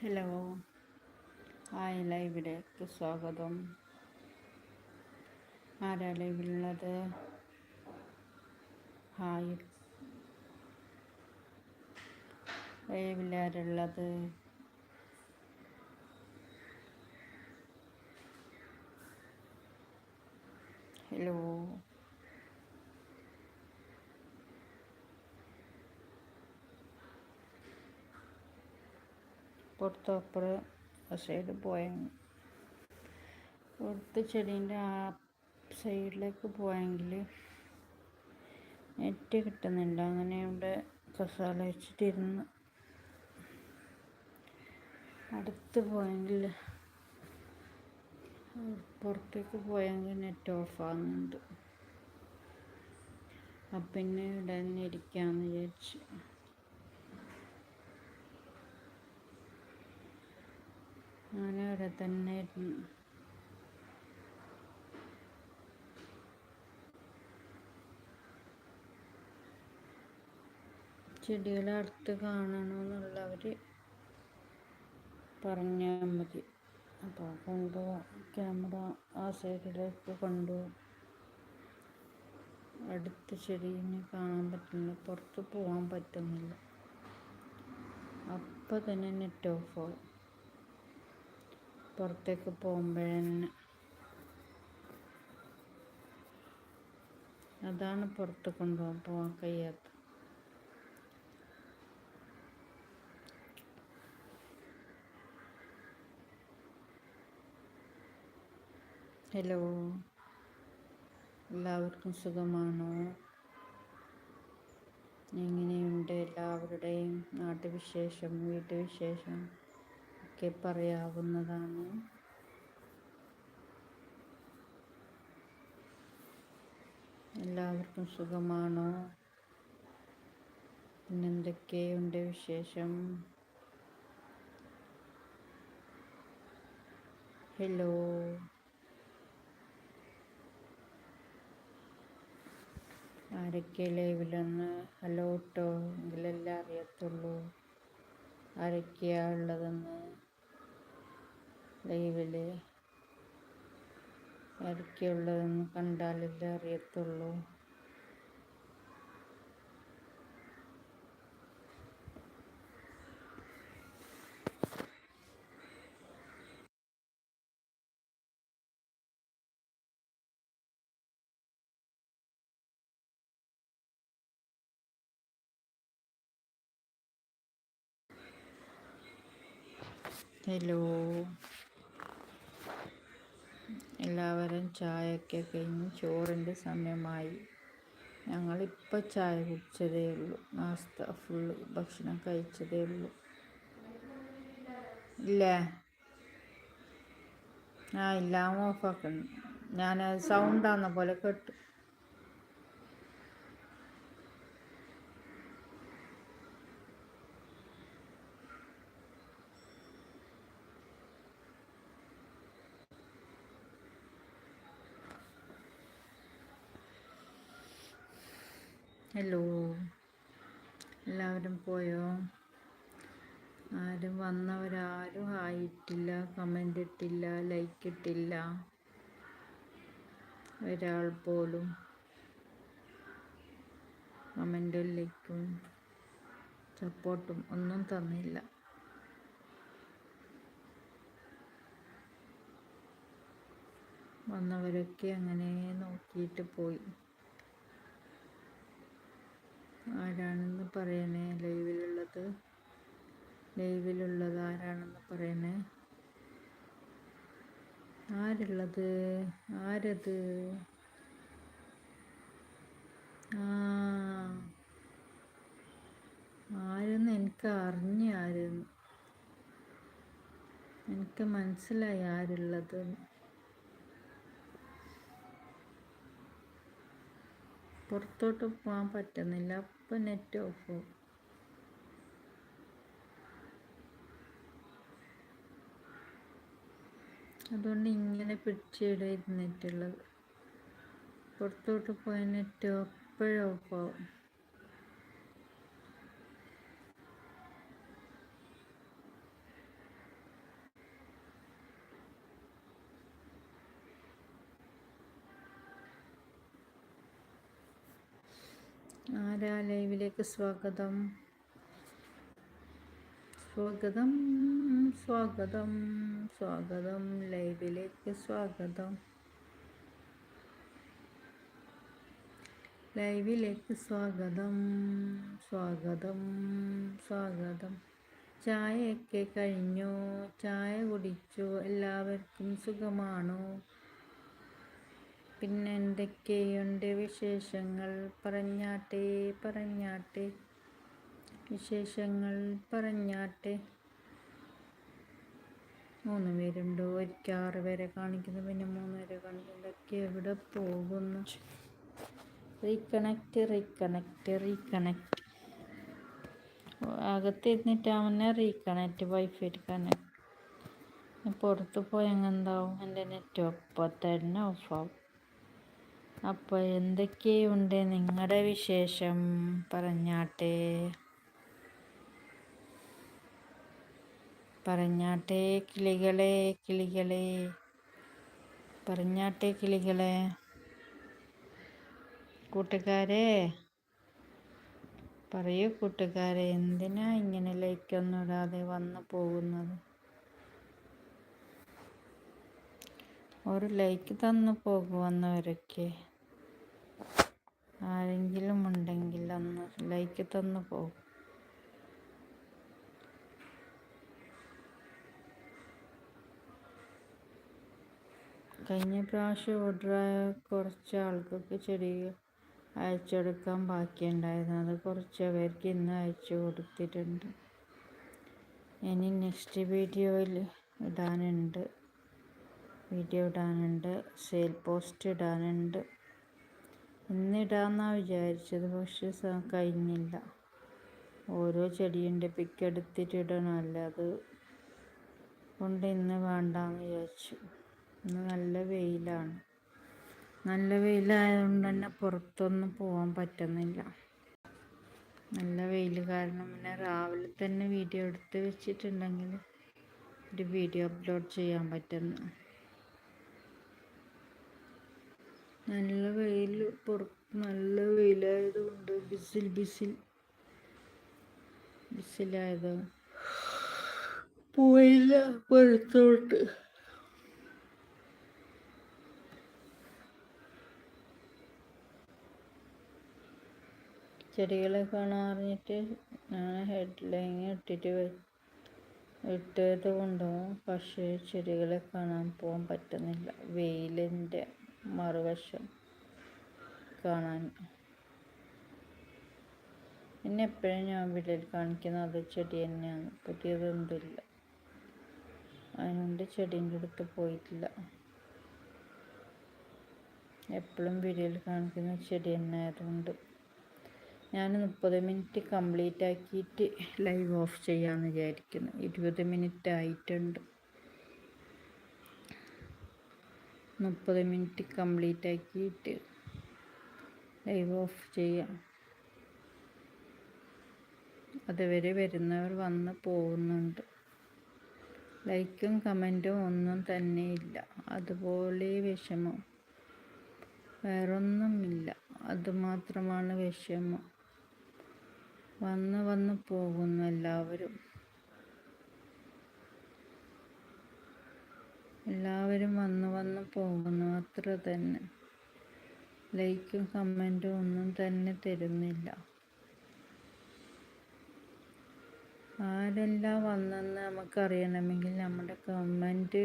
Hello. Hi ലൈവിലേക്ക് സ്വാഗതം. ആരാ ലൈവിലുള്ളത്? ഹായ്. ലൈവിലാരുള്ളത് ഹലോ പുറത്തപ്പുറം സൈഡ് പോയെങ്കിൽ പുറത്ത് ചെടീന്റെ ആ സൈഡിലേക്ക് പോയെങ്കിൽ നെറ്റ് കിട്ടുന്നില്ല അങ്ങനെ ഇവിടെ കസാല വെച്ചിട്ടിരുന്ന് അടുത്ത് പോയെങ്കിൽ പുറത്തേക്ക് പോയെങ്കിൽ നെറ്റ് ഓഫാകുന്നുണ്ട് അപ്പം പിന്നെ ഇവിടെ തന്നെ ഇരിക്കാമെന്ന് വിചാരിച്ചു അങ്ങനെ ഇവിടെ തന്നെ ഇരുന്നു. ചെടികളെ അടുത്ത് കാണണമെന്നുള്ളവർ പറഞ്ഞാൽ മതി. അപ്പോൾ കൊണ്ടുപോകാം ക്യാമറ ആ സൈഡിലേക്ക് കൊണ്ടുപോകും അടുത്ത ചെടീനെ കാണാൻ പറ്റുന്നില്ല പുറത്ത് പോകാൻ പറ്റുന്നില്ല. അപ്പം തന്നെ നെറ്റ് ഓഫ് ആവും. പുറത്തേക്ക് പോകുമ്പോഴന്നെ അതാണ് പുറത്ത് കൊണ്ടുപോകാൻ പോകാൻ കഴിയാത്ത ഹലോ. എല്ലാവർക്കും സുഖമാണോ? എങ്ങനെയുണ്ട് എല്ലാവരുടെയും നാട്ടുവിശേഷം വീട്ടുവിശേഷം? ഒക്കെ പറയാവുന്നതാണ്. എല്ലാവർക്കും സുഖമാണോ? പിന്നെന്തൊക്കെയുണ്ട് വിശേഷം? ഹലോ. ആരൊക്കെ ലൈവിലൊന്ന്? ഹലോ കേട്ടോ എങ്കിലല്ലേ അറിയത്തുള്ളൂ. ആരൊക്കെയാ ഉള്ളതെന്ന്? ലൈവിൽ ആരൊക്കെയുള്ളതെന്ന് കണ്ടാലല്ലേ അറിയത്തുള്ളൂ. ഹലോ. എല്ലാവരും ചായയൊക്കെ കഴിഞ്ഞ് ചോറിന്റെ സമയമായി. ഞങ്ങളിപ്പോൾ ചായ കുടിച്ചതേ ഉള്ളൂ. നാസ്ത ഫുള്ള് ഭക്ഷണം കഴിച്ചതേ ഉള്ളൂ. ഇല്ലേ? ആ ഇല്ല ഓഫാക്കുന്നു. ഞാൻ സൗണ്ടാന്ന പോലെ കേട്ടു ഹലോ എല്ലാവരും പോയോ? ആരും വന്നവരാരും ആയിട്ടില്ല കമന്റ് ഇട്ടില്ല ലൈക്ക് ഇട്ടില്ല. ഒരാൾ പോലും കമന്റും ലൈക്കും സപ്പോർട്ടും ഒന്നും തന്നില്ല. വന്നവരൊക്കെ അങ്ങനെ നോക്കിയിട്ട് പോയി. ആരാണെന്ന് പറയണേ? ലൈവിലുള്ളത്? ലൈവിലുള്ളത് ആരാണെന്ന് പറയണേ? ആരുള്ളത്? ആരത്? ആ. ആരെന്ന് എനിക്ക് അറിഞ്ഞ ആരെന്ന് എനിക്ക് മനസ്സിലായി ആരുള്ളത്. പുറത്തോട്ട് പോകാൻ പറ്റുന്നില്ല. അപ്പം നെറ്റ് ഓഫ് അതുകൊണ്ട് ഇങ്ങനെ പിടിച്ചിടെ ഇരുന്നിട്ടുള്ളത് പുറത്തോട്ട് പോയ നെറ്റ് എപ്പോഴും ഓഫാവും ലൈവിലേക്ക് സ്വാഗതം. സ്വാഗതം സ്വാഗതം സ്വാഗതം. ലൈവിലേക്ക് സ്വാഗതം. ലൈവിലേക്ക് സ്വാഗതം സ്വാഗതം സ്വാഗതം. ചായയൊക്കെ കഴിഞ്ഞു. ചായ കുടിച്ചു. എല്ലാവർക്കും സുഖമാണോ? പിന്നെ എന്തൊക്കെയുണ്ട് വിശേഷങ്ങൾ? പറഞ്ഞാട്ടെ പറഞ്ഞാട്ടെ. വിശേഷങ്ങൾ പറഞ്ഞാട്ടെ. മൂന്ന് പേരുണ്ട്. ഒരിക്കൽ ആറ് പേരെ കാണിക്കുന്നു. പിന്നെ മൂന്ന് പേരെ കാണിക്കുന്നു. എവിടെ പോകുന്നു? റീകണക്ട് റീകണക്റ്റ് റീകണക്റ്റ് അകത്തിരുന്നിട്ടാവുന്ന റീകണക്ട് വൈഫൈ കണക്ട് പുറത്ത് പോയെങ്ങെന്താവും എന്റെ നെറ്റ് ഒപ്പം തന്നെ ഓഫാവും അപ്പോൾ എന്തൊക്കെയുണ്ട് നിങ്ങളുടെ വിശേഷം? പറഞ്ഞാട്ടെ. പറഞ്ഞാട്ടെ കിളികളെ കിളികളെ. പറഞ്ഞാട്ടെ കിളികളെ. കൂട്ടുകാരെ. പറയൂ കൂട്ടുകാരെ എന്തിനാ ഇങ്ങനെ ലൈക്കൊന്നും ഇടാതെ വന്നു പോകുന്നത്? ഒരു ലൈക്ക് തന്നു പോകുവന്നവരൊക്കെ ആരെങ്കിലും ഉണ്ടെങ്കിൽ ഒന്ന് ലൈക്ക് തന്നു പോകും. കഴിഞ്ഞ പ്രാവശ്യം ഓർഡറായ കുറച്ച് ആൾക്കൊക്കെ ചെടി അയച്ചെടുക്കാൻ ബാക്കിയുണ്ടായിരുന്നു. അത് കുറച്ച് പേർക്ക് ഇന്ന് അയച്ചു കൊടുത്തിട്ടുണ്ട്. ഇനി നെക്സ്റ്റ് വീഡിയോയിൽ ഇടാനുണ്ട്. വീഡിയോ ഇടാനുണ്ട് സെയിൽ പോസ്റ്റ് ഇടാനുണ്ട്. ഇന്നിടാമെന്നാണ് വിചാരിച്ചത് പക്ഷെ കഴിഞ്ഞില്ല. ഓരോ ചെടിയുണ്ട് പിക്ക് എടുത്തിട്ട് ഇടണമല്ലോ അത് കൊണ്ട് ഇന്ന് വേണ്ടാന്ന് വിചാരിച്ചു. ഇന്ന് നല്ല വെയിലാണ്. നല്ല വെയിലായതുകൊണ്ട് തന്നെ പുറത്തൊന്നും പോകാൻ പറ്റുന്നില്ല. നല്ല വെയിൽ കാരണം പിന്നെ രാവിലെ തന്നെ വീഡിയോ എടുത്ത് വെച്ചിട്ടുണ്ടെങ്കിൽ ഒരു വീഡിയോ അപ്ലോഡ് ചെയ്യാൻ പറ്റുന്നു. നല്ല വെയിൽ പുറത്ത് നല്ല വെയിലായതുകൊണ്ട് ബിസിൽ ബിസിൽ ബിസിലായത് പോയില്ല പുറത്തോട്ട് ചെടികളെ കാണാറിഞ്ഞിട്ട് ഞാൻ ഹെഡ് ലൈൻ ഇട്ടിട്ട് ഇട്ടത് കൊണ്ടും? പക്ഷേ ചെടികളെ കാണാൻ പോകാൻ പറ്റുന്നില്ല. വെയിലിന്റെ മറുവശം കാണാൻ. എന്നെ എപ്പോഴും ഞാൻ വീട്ടിൽ കാണിക്കുന്ന അത് ചെടി തന്നെയാണ്. പുതിയതൊന്നുമില്ല. അതുകൊണ്ട് ചെടീന്റെ അടുത്ത് പോയിട്ടില്ല. എപ്പോഴും വീഡിയോയിൽ കാണിക്കുന്ന ചെടി തന്നെ ആയതുകൊണ്ട് ഞാൻ മുപ്പത് മിനിറ്റ് കംപ്ലീറ്റ് ആക്കിയിട്ട് ലൈവ് ഓഫ് ചെയ്യാമെന്ന് വിചാരിക്കുന്നു. ഇരുപത് മിനിറ്റ് ആയിട്ടുണ്ട്. മുപ്പത് മിനിറ്റ് കംപ്ലീറ്റ് ആക്കിയിട്ട് ലൈവ് ഓഫ് ചെയ്യാം. അതുവരെ വരുന്നവർ വന്ന് പോകുന്നുണ്ട്. ലൈക്കും കമന്റും ഒന്നും തന്നെ ഇല്ല. അതുപോലെ വിഷമം. വേറൊന്നുമില്ല. അതുമാത്രമാണ് വിഷമം. വന്ന് വന്ന് പോകുന്നു എല്ലാവരും. എല്ലാവരും വന്ന് വന്ന് പോകുന്നു. അത്ര തന്നെ. ലൈക്കും കമന്റും ഒന്നും തന്നെ തരുന്നില്ല. ആരെല്ലാം വന്നെന്ന് നമുക്കറിയണമെങ്കിൽ നമ്മുടെ കമന്റ്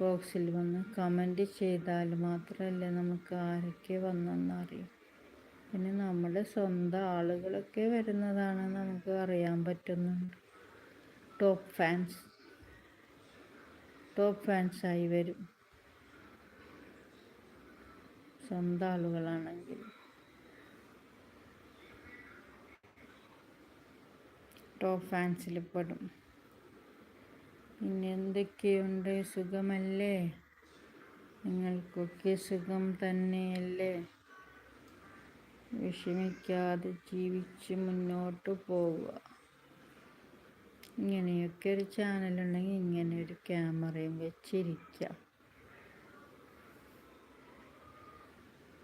ബോക്സിൽ വന്ന് കമന്റ് ചെയ്താൽ മാത്രമല്ലേ നമുക്ക് ആരൊക്കെ വന്നെന്ന് അറിയും. പിന്നെ നമ്മുടെ സ്വന്തം ആളുകളൊക്കെ വരുന്നതാണ് നമുക്ക് അറിയാൻ പറ്റുന്നുണ്ട്. ടോപ്പ് ഫാൻസ് ടോപ്പ് ഫാൻസായി വരും. സ്വന്തം ആളുകളാണെങ്കിൽ. ടോപ്പ് ഫാൻസിൽ പെടും. പിന്നെ എന്തൊക്കെയുണ്ട്? സുഖമല്ലേ? നിങ്ങൾക്കൊക്കെ സുഖം തന്നെയല്ലേ? വിഷമിക്കാതെ ജീവിച്ച് മുന്നോട്ട് പോവുക. ഇങ്ങനെയൊക്കെ ഒരു ചാനലുണ്ടെങ്കിൽ ഇങ്ങനെ ഒരു ക്യാമറയും വെച്ചിരിക്കാം.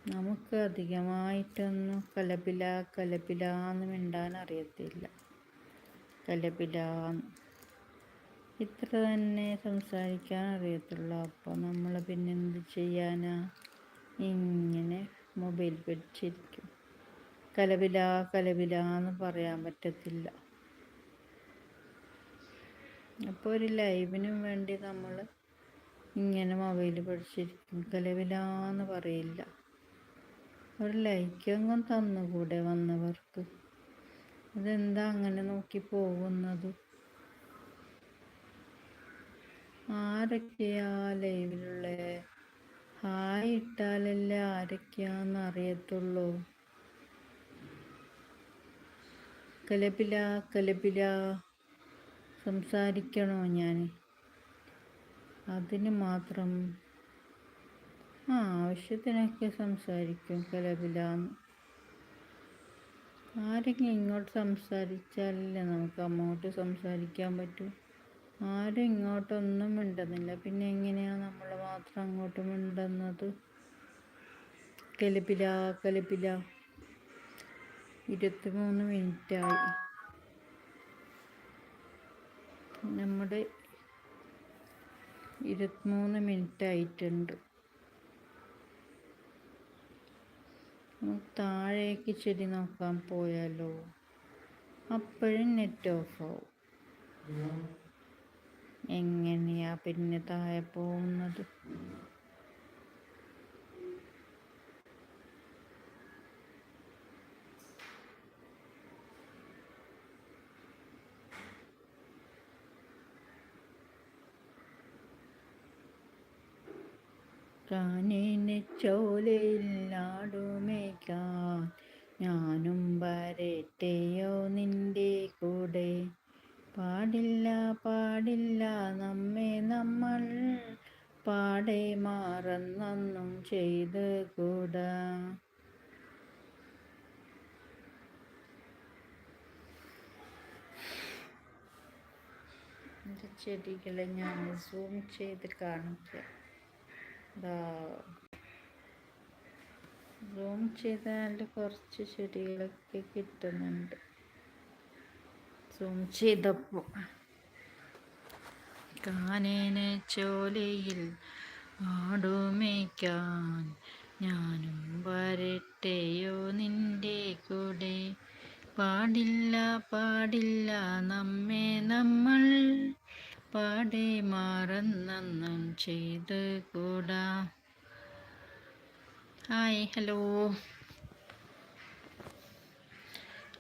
നമുക്ക് അധികമായിട്ടൊന്നും കലപില കലപില എന്ന് മിണ്ടാൻ അറിയത്തില്ല. കലപില. ഇത്ര തന്നെ സംസാരിക്കാൻ അറിയത്തുള്ളൂ. അപ്പോൾ നമ്മൾ പിന്നെ എന്ത് ചെയ്യാനാ? ഇങ്ങനെ മൊബൈൽ പിടിച്ചിരിക്കും. കലപില കലപില എന്ന് പറയാൻ പറ്റത്തില്ല. അപ്പോൾ ഒരു ലൈവിനും വേണ്ടി നമ്മൾ ഇങ്ങനെ മൊബൈൽ പഠിച്ചിരിക്കും കലവിലാന്ന് പറയില്ല. ഒരു ലൈക്കെങ്ങും തന്നുകൂടെ വന്നവർക്ക്? അതെന്താ അങ്ങനെ നോക്കി പോകുന്നത്? ആരൊക്കെയാ ലൈവിലുള്ള? ഹായ് ഇട്ടാലല്ലേ ആരൊക്കെയാന്ന് അറിയത്തുള്ളൂ. കലപില കലപില. സംസാരിക്കണോ ഞാൻ അതിന് മാത്രം. ആ ആവശ്യത്തിനൊക്കെ സംസാരിക്കും കലപിലാന്ന് ആരെങ്കിലും ഇങ്ങോട്ട് സംസാരിച്ചാലല്ലേ നമുക്ക് അങ്ങോട്ട് സംസാരിക്കാൻ പറ്റൂ? ആരും ഇങ്ങോട്ടൊന്നും മിണ്ടുന്നില്ല. പിന്നെ എങ്ങനെയാണ് നമ്മൾ മാത്രം അങ്ങോട്ട് മിണ്ടുന്നത്? കലിപ്പില കലിപ്പില ഇരുപത്തിമൂന്ന് മിനിറ്റായി. നമ്മുടെ ഇരുപത്തിമൂന്ന് മിനിറ്റ് ആയിട്ടുണ്ട്. താഴേക്ക് ചെടി നോക്കാൻ പോയാലോ? അപ്പോഴും നെറ്റ് ഓഫ് ആവും. എങ്ങനെയാ പിന്നെ താഴെ പോകുന്നത്? കാനേനെ ചോലയില്ലാടുമേക്കാൻ ഞാനും വരട്ടെയോ നിന്റെ കൂടെ. പാടില്ല പാടില്ല നമ്മെ നമ്മൾ പാടെ മാറന്നൊന്നും ചെയ്ത് കൂടാ. ചെടികളെ ഞാൻ സൂം ചെയ്ത് കാണിക്കാം. സൂം ചെയ്താൽ കുറച്ച് ചെടികളൊക്കെ കിട്ടുന്നുണ്ട്. സൂം ചെയ്തപ്പോൾ കാനേന ചോലയിൽ ആടുമേക്കാൻ ഞാനും വരട്ടെയോ നിന്റെ കൂടെ? പാടില്ല പാടില്ല നമ്മെ നമ്മൾ പാടെ മാറന്നും ചെയ്ത് കൂടാ. Hi hello.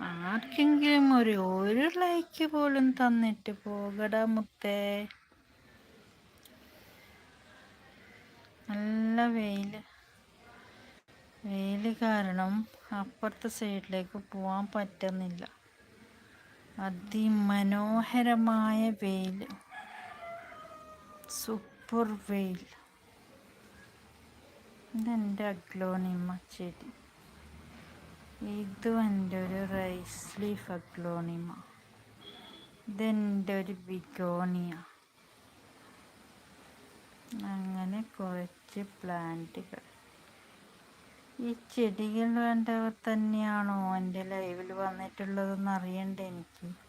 ആർക്കെങ്കിലും ഒരു ഒരു ലൈക്ക് പോലും തന്നിട്ട് പോകടാ മുത്തേ. നല്ല വെയിൽ വെയിൽ കാരണം അപ്പുറത്തെ സൈഡിലേക്ക് പോകാൻ പറ്റുന്നില്ല. അതിമനോഹരമായ വെയിൽ സൂപ്പർ വെയിൽ. ഇതെന്റെ അഗ്ലോണിമ ചെടി. ഇതും എന്റെ ഒരു റൈസ് ലീഫ് അഗ്ലോണിമ. ഇതെന്റെ ഒരു ബിഗോണിയ. അങ്ങനെ കുറച്ച് പ്ലാന്റുകൾ. ഈ ചെടികൾ വേണ്ടവർ തന്നെയാണോ എന്റെ ലൈവിൽ വന്നിട്ടുള്ളതെന്ന് അറിയണ്ടേ എനിക്ക്?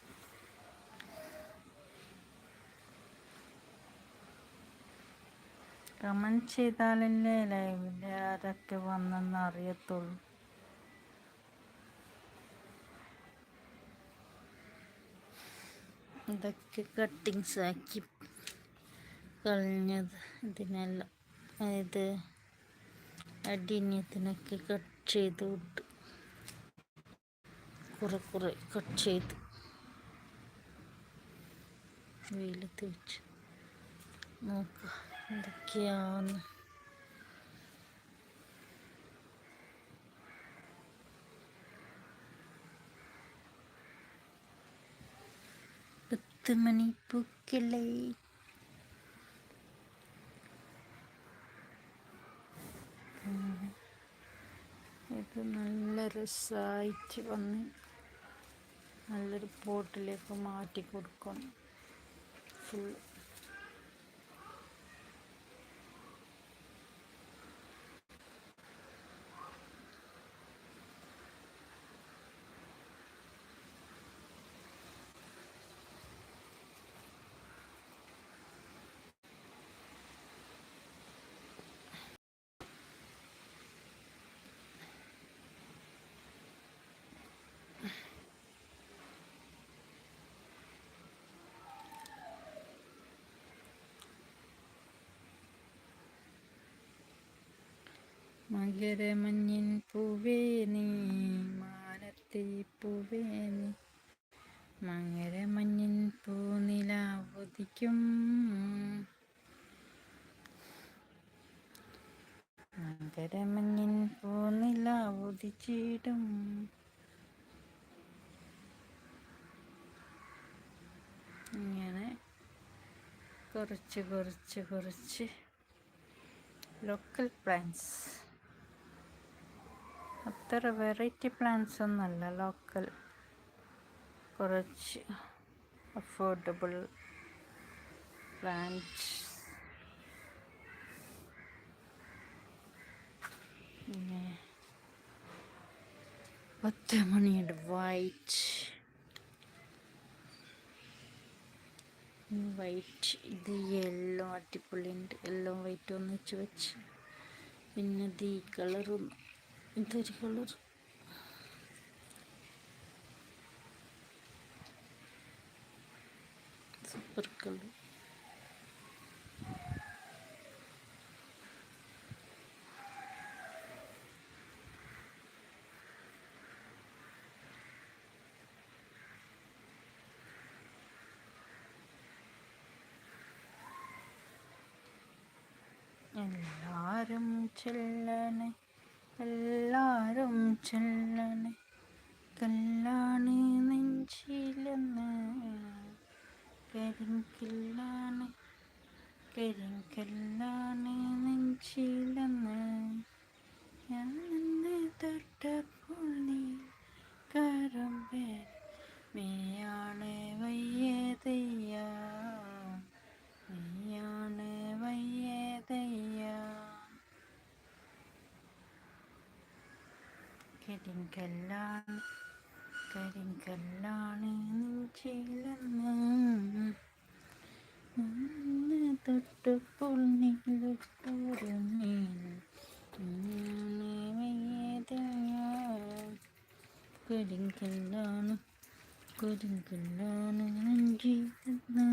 കമന്റ് ചെയ്താലല്ലേ ലൈവിൽ ആരൊക്കെ വന്നെന്ന് അറിയത്തുള്ളൂ ഇതൊക്കെ കട്ടിങ്സ് ആക്കി കളഞ്ഞത് ഇതിനെല്ലാം. ഇത് അടിഞ്ഞത്തിനൊക്കെ കട്ട് ചെയ്ത് വിട്ട്. കുറെ കുറെ കട്ട് ചെയ്ത്. വെയിലത്ത് വെച്ച്. നോക്കുക എന്തൊക്കെയാണ് പത്ത് മണി പൂക്കളെ ഇത് നല്ല രസമായിട്ട് വന്ന് നല്ലൊരു പോട്ടിലേക്ക് മാറ്റി കൊടുക്കണം. ഫുൾ മകരമഞ്ഞിൻ പൂവേ നീ മാനത്തെ പൂവേ നീ. മകരമഞ്ഞിൻ പൂനില ഉദിക്കും. മകരമഞ്ഞിൻ പൂനില ഉദിച്ചിടും. ഇങ്ങനെ കുറച്ച് കുറച്ച് കുറച്ച്. ലോക്കൽ പ്ലാന്റ്സ് അത്ര വെറൈറ്റി പ്ലാന്റ്സ് ഒന്നല്ല ലോക്കൽ കുറച്ച് അഫോർഡബിൾ പ്ലാന്റ്സ് പിന്നെ ഒറ്റമണിയുടെ വൈറ്റ് വൈറ്റ് ഇത് യെല്ലോ അടിപൊളിയുണ്ട്. യെല്ലോ വൈറ്റ് ഒന്നിച്ച് വെച്ച്. പിന്നെ ഈ കളറും ഇതൊരു കളർ സൂപ്പർ കളർ എല്ലാരും ചെല്ലണേ. എല്ലാരും ചെല്ലണ. കല്ലാണ് നെഞ്ചിലെന്ന് കരിങ്കില്ലാണ് കരിങ്കല്ലാണ് നെഞ്ചിലെന്ന് ഞാൻ തൊട്ടപ്പോൾ നീ കരമ്പേ മെയ്യാണ് വയ്യതയ്യ മെയ്യാണ് വയ്യതയ്യ കരിങ്കല്ലാണ് കരിങ്കല്ലാണ് നെഞ്ചിലെന്ന് തൊട്ടപ്പോൾ നീലൊരു കരിങ്കല്ലാണ് കരിങ്കല്ലാണ് നെഞ്ചിലെന്ന്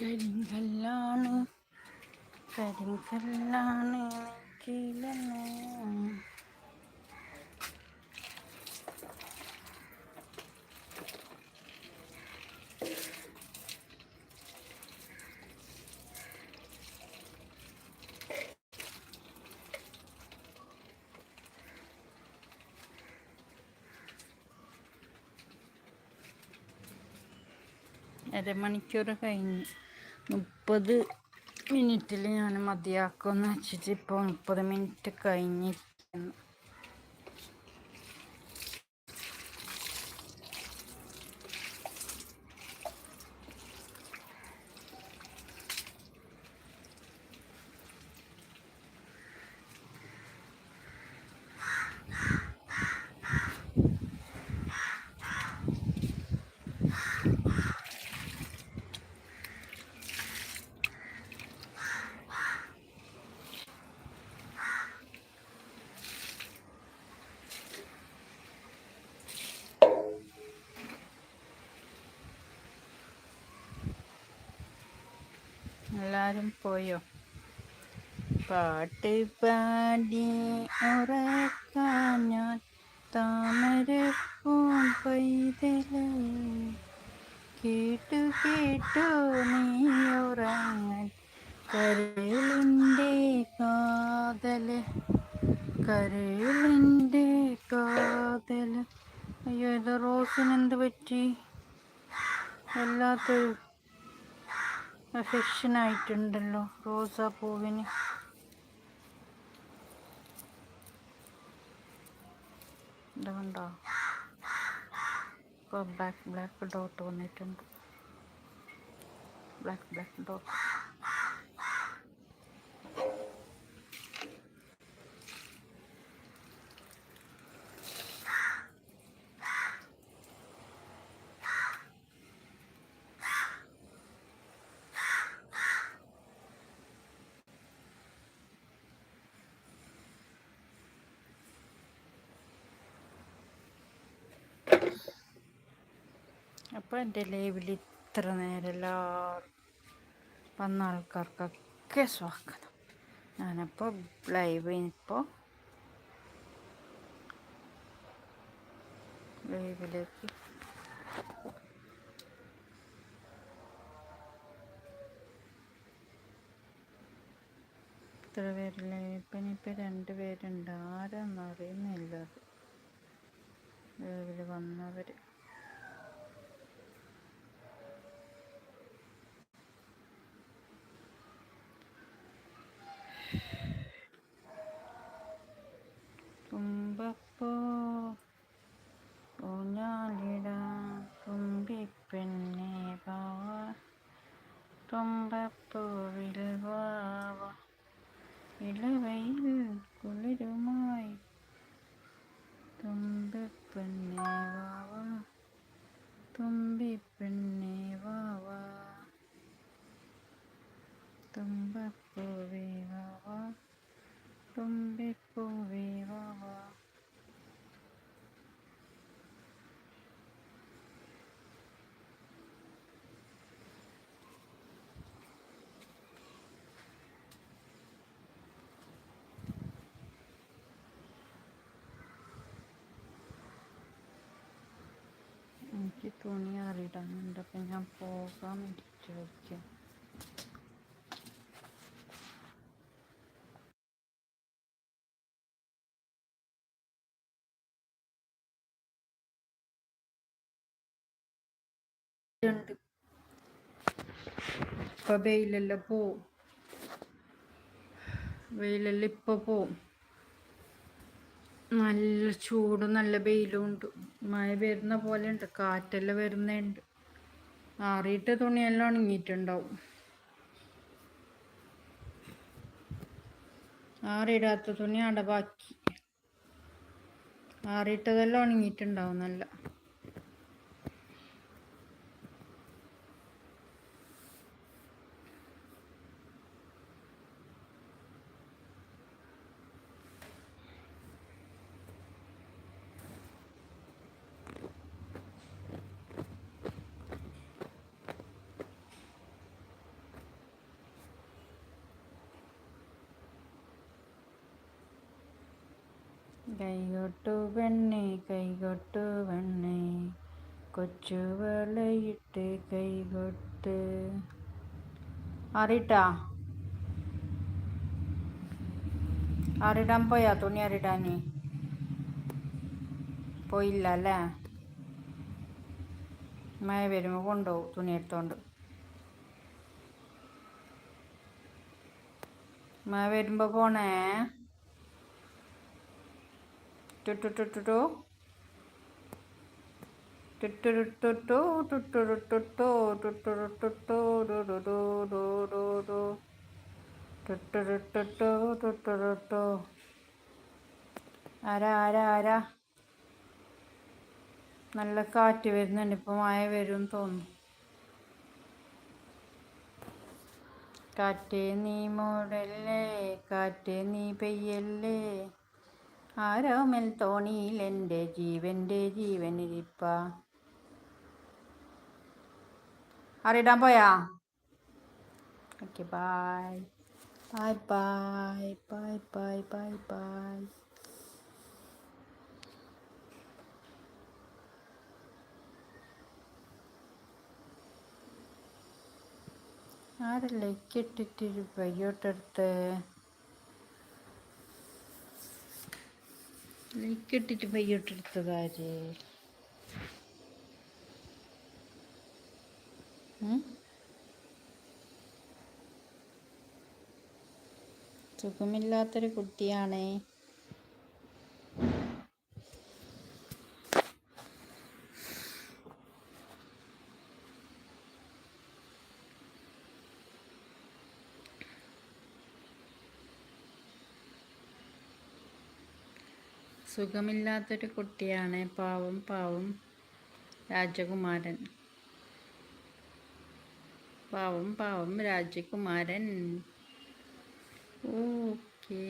കരിങ്കല്ലാണ്. കരിങ്കല്ലാണ് നെഞ്ചിലെന്ന് അരമണിക്കൂർ കഴിഞ്ഞ്. മുപ്പത് മിനിറ്റിൽ ഞാൻ മതിയാക്കുമെന്ന് വെച്ചിട്ട് ഇപ്പോൾ മുപ്പത് മിനിറ്റ് കഴിഞ്ഞിരിക്കുന്നു. പോയോ? പാട്ട് പാടി ഉറക്കാൻ ഞാൻ താമരപ്പൂം പൈതല. കേട്ടു കേട്ടു നീ ഉറങ്ങാൻ കരളിന്റെ കാതൽ. കരളിന്റെ കാതൽ. അയ്യോ ഇത് റോസിന് എന്ത് പറ്റി? വല്ലാത്തൊരു അഫെക്ഷനായിട്ടുണ്ടല്ലോ റോസാപ്പൂവിന്. ഇതുകൊണ്ടോ ഇപ്പോൾ ബ്ലാക്ക് ബ്ലാക്ക് ഡോട്ട് വന്നിട്ടുണ്ട്. ബ്ലാക്ക് ബ്ലാക്ക് ഡോട്ട് അപ്പോൾ എന്റെ ലൈവിൽ ഇത്ര നേരം എല്ലാവർക്കും വന്ന ആൾക്കാർക്കൊക്കെ സ്വാഗതം. ഞാനപ്പോൾ ലൈവ് ഇപ്പോൾ ലൈവിലേക്ക് ഇത്ര പേരില്ല? ഇപ്പം ഇനിയിപ്പോൾ രണ്ട് പേരുണ്ട്. ആരാന്നറിയുന്നില്ല. ലൈവിൽ വന്നവർ എനിക്ക് തുണി അറിയിടാനുണ്ട് അപ്പം ഞാൻ പോകാൻ വേണ്ടിയിട്ട് വയ്ക്കാം വെയിലെല്ലാം പോവും. വെയിലല്ല ഇപ്പൊ പോവും. നല്ല ചൂടും നല്ല വെയിലും ഉണ്ട്. മഴ വരുന്ന പോലെ ഉണ്ട് കാറ്റെല്ലാം വരുന്നുണ്ട് ആറിയിട്ട് തുണിയെല്ലാം ഉണങ്ങിയിട്ടുണ്ടാവും. ആറിയിടാത്ത തുണി അടവാക്കി. ആറിയിട്ടതെല്ലാം ഉണങ്ങിയിട്ടുണ്ടാവും നല്ല. കൈകൊട്ടു പെണ്ണെ കൈകൊട്ടു പെണ്ണെ. കൊച്ചു വളയിട്ട് കൈകൊട്ട്. അറിട്ടാ അറിടാൻ പോയാ തുണി അറിയിടാന് പോയില്ല അല്ലേ മഴ വരുമ്പോൾ കൊണ്ടുപോകും തുണി എടുത്തോണ്ട്. മഴ വരുമ്പോൾ പോണേ? ആരാ ആരാ ആരാ? നല്ല കാറ്റ് വരുന്നുണ്ട് ഇപ്പൊ മഴ വരും തോന്നുന്നു. കാറ്റേ നീ മൂടല്ലേ കാറ്റേ നീ പെയ്യല്ലേ? ആരോമൽ തോണിയിൽ എന്റെ ജീവന്റെ ജീവനിരിപ്പ അറിയിടാൻ പോയാ? Okay bye bye bye bye bye bye bye ആരല്ലേ ഇട്ടിട്ടൊരു പയ്യോട്ടെടുത്ത് ലൈക്ക് ഇട്ടിട്ട് പയ്യോട്ടെടുത്തതാര് സുഖമില്ലാത്തൊരു കുട്ടിയാണേ. സുഖമില്ലാത്തൊരു കുട്ടിയാണ് പാവം പാവം രാജകുമാരൻ. പാവം പാവം രാജകുമാരൻ. ഓക്കേ.